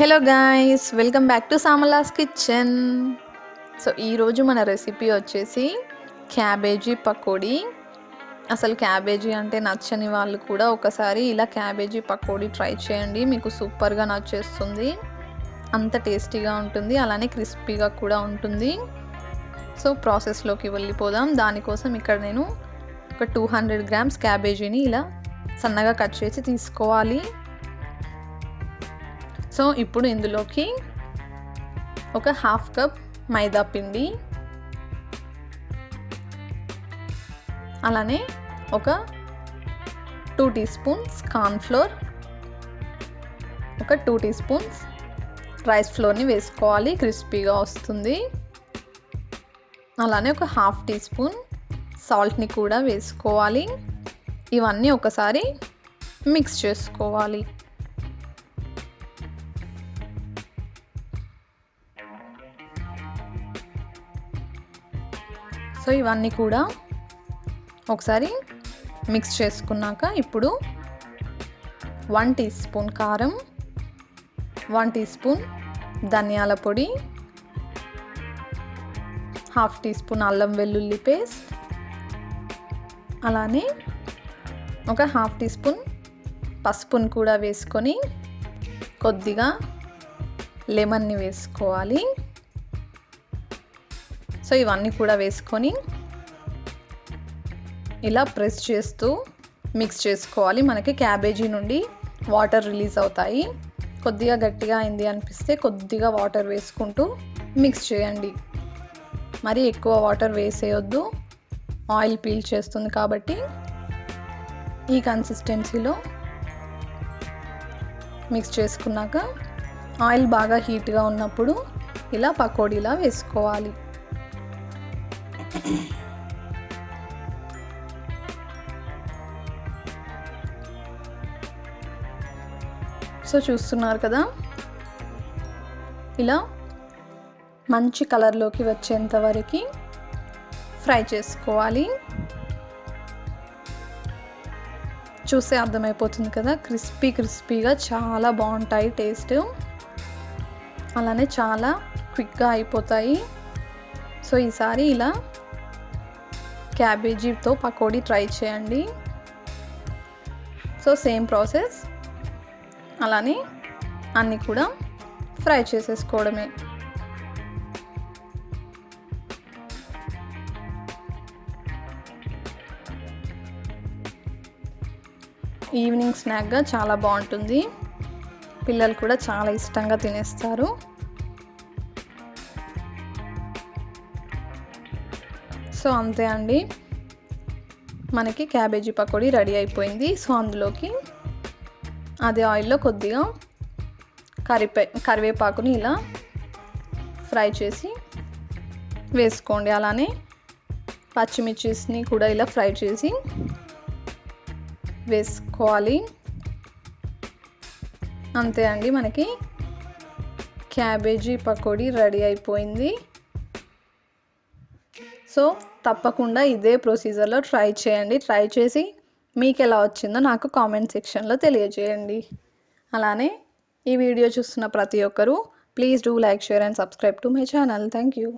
Hello guys welcome back to Samala's kitchen so ఈరోజు మన recipe వచ్చేసి క్యాబేజీ పకోడీ. అసలు క్యాబేజీ అంటే నచ్చని వాళ్ళు కూడా ఒకసారి ఇలా క్యాబేజీ పకోడీ ట్రై చేయండి. మీకు సూపర్గా నచ్చేస్తుంది. అంత టేస్టీగా ఉంటుంది. అలానే క్రిస్పీగా కూడా ఉంటుంది. సో ప్రాసెస్లోకి వెళ్ళిపోదాం. దానికోసం ఇక్కడ నేను ఒక టూ హండ్రెడ్ గ్రామ్స్ క్యాబేజీని ఇలా సన్నగా కట్ చేసి తీసుకోవాలి. సో ఇప్పుడు ఇందులోకి ఒక హాఫ్ కప్ మైదా పిండి అలానే ఒక టూ టీ స్పూన్స్ కార్న్ఫ్లోర్ ఒక టూ టీ స్పూన్స్ రైస్ ఫ్లోర్ని వేసుకోవాలి క్రిస్పీగా వస్తుంది. అలానే ఒక హాఫ్ టీ స్పూన్ సాల్ట్ని కూడా వేసుకోవాలి. ఇవన్నీ ఒకసారి మిక్స్ చేసుకోవాలి. సో ఇవన్నీ కూడా ఒకసారి మిక్స్ చేసుకున్నాక ఇప్పుడు వన్ టీ స్పూన్ కారం వన్ టీ స్పూన్ ధనియాల పొడి హాఫ్ టీ స్పూన్ అల్లం వెల్లుల్లి పేస్ట్ అలానే ఒక హాఫ్ టీ స్పూన్ పసుపుని కూడా వేసుకొని కొద్దిగా లెమన్ని వేసుకోవాలి. సో ఇవన్నీ కూడా వేసుకొని ఇలా ప్రెస్ చేస్తూ మిక్స్ చేసుకోవాలి. మనకి క్యాబేజీ నుండి వాటర్ రిలీజ్ అవుతాయి. కొద్దిగా గట్టిగా అయింది అనిపిస్తే కొద్దిగా వాటర్ వేసుకుంటూ మిక్స్ చేయండి. మరి ఎక్కువ వాటర్ వేసేయొద్దు. ఆయిల్ పీల్ చేస్తుంది కాబట్టి ఈ కన్సిస్టెన్సీలో మిక్స్ చేసుకున్నాక ఆయిల్ బాగా హీట్గా ఉన్నప్పుడు ఇలా పకోడీలా వేసుకోవాలి. సో చూస్తున్నారు కదా? ఇలా మంచి కలర్లోకి వచ్చేంత వరకు ఫ్రై చేసుకోవాలి. చూస్తే అర్థమైపోతుంది కదా? క్రిస్పీ క్రిస్పీగా చాలా బాగుంటాయి టేస్ట్. అలానే చాలా క్విక్గా అయిపోతాయి. సో ఈసారి ఇలా క్యాబేజీతో పకోడీ ట్రై చేయండి. So same process. అలానే అన్నీ కూడా ఫ్రై చేసేసుకోవడమే. ఈవినింగ్ స్నాక్గా చాలా బాగుంటుంది. పిల్లలు కూడా చాలా ఇష్టంగా తినేస్తారు. సో అంతే అండి. మనకి క్యాబేజీ పకోడీ రెడీ అయిపోయింది. సో అందులోకి అదే ఆయిల్లో కొద్దిగా కరిపే కరివేపాకుని ఇలా ఫ్రై చేసి వేసుకోండి. అలానే పచ్చిమిర్చిస్ని కూడా ఇలా ఫ్రై చేసి వేసుకోవాలి. అంతే అండి మనకి క్యాబేజీ పకోడీ రెడీ అయిపోయింది. సో తప్పకుండా ఇదే ప్రొసీజర్లో ట్రై చేయండి. ట్రై చేసి మీకు ఎలా వచ్చిందో నాకు కామెంట్ సెక్షన్లో తెలియజేయండి. అలానే ఈ వీడియో చూస్తున్న ప్రతి ఒక్కరూ please do like share and subscribe to my channel thank you